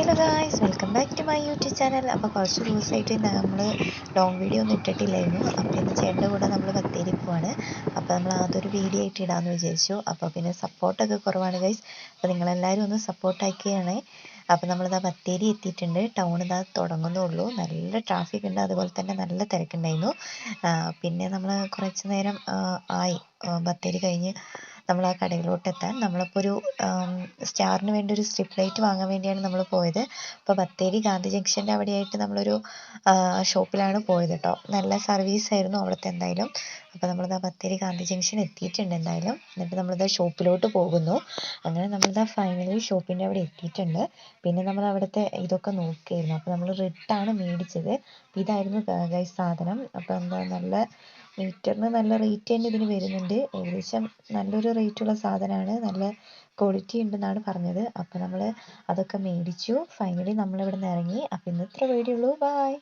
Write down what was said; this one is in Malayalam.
Hello guys welcome back to my YouTube channel അപ്പോൾ കുറച്ച് ദിവസമായിട്ട് നമ്മൾ ലോങ് വീഡിയോ ഒന്നും ഇട്ടിട്ടില്ലായിരുന്നു. അപ്പോൾ ഇന്ന് ചേട്ടന്റെ കൂടെ നമ്മൾ ബത്തേരി പോവാണ്. അപ്പോൾ നമ്മൾ അതൊരു വീഡിയോ ആയിട്ട് ഇടാമെന്ന് വിചാരിച്ചു. അപ്പോൾ പിന്നെ സപ്പോർട്ടൊക്കെ കുറവാണ് ഗൈസ് അപ്പോൾ നിങ്ങളെല്ലാവരും ഒന്ന് സപ്പോർട്ടാക്കിയാണ് അപ്പോൾ നമ്മളിതാ ബത്തേരി എത്തിയിട്ടുണ്ട്. ടൗൺ ഇതാ തുടങ്ങുന്നുള്ളൂ. നല്ല ട്രാഫിക് ഉണ്ട്. അതുപോലെ തന്നെ നല്ല തിരക്കുണ്ടായിരുന്നു. പിന്നെ നമ്മൾ കുറച്ച് നേരം ആയി. ബത്തേരി കഴിഞ്ഞ് നമ്മൾ ആ കടയിലോട്ട് എത്താൻ നമ്മളിപ്പോൾ ഒരു സ്റ്റാറിന് വേണ്ടി ഒരു സ്ട്രിപ്പ് ലൈറ്റ് വാങ്ങാൻ വേണ്ടിയാണ് നമ്മൾ പോയത്. അപ്പോൾ ബത്തേരി ഗാന്ധി ജംഗ്ഷന്റെ അവിടെയായിട്ട് നമ്മളൊരു ഷോപ്പിലാണ് പോയത് കേട്ടോ നല്ല സർവീസ് ആയിരുന്നു അവിടുത്തെ എന്തായാലും. അപ്പോൾ നമ്മളിതാ ബത്തേരി ഗാന്ധി ജംഗ്ഷൻ എത്തിയിട്ടുണ്ട് എന്തായാലും. എന്നിട്ട് നമ്മളിതാ ഷോപ്പിലോട്ട് പോകുന്നു. അങ്ങനെ നമ്മളിതാ ഫൈനലി ഷോപ്പിന്റെ അവിടെ എത്തിയിട്ടുണ്ട്. പിന്നെ നമ്മൾ അവിടുത്തെ ഇതൊക്കെ നോക്കിയായിരുന്നു അപ്പോൾ നമ്മൾ റിട്ടാണ് മേടിച്ചത്. ഇതായിരുന്നു ഗൈസ് സാധനം. അപ്പോൾ എന്താ നല്ല മീറ്ററിന് നല്ല റേറ്റ് തന്നെ ഇതിന് വരുന്നുണ്ട്. ഏകദേശം നല്ലൊരു റേറ്റുള്ള സാധനമാണ്. നല്ല ക്വാളിറ്റി ഉണ്ടെന്നാണ് പറഞ്ഞത്. അപ്പോൾ നമ്മൾ അതൊക്കെ മേടിച്ചു. ഫൈനലി നമ്മൾ ഇവിടുന്ന് ഇറങ്ങി. അപ്പോൾ ഇന്ന് ഇത്ര വീഡിയോ ഉള്ളൂ. ബൈ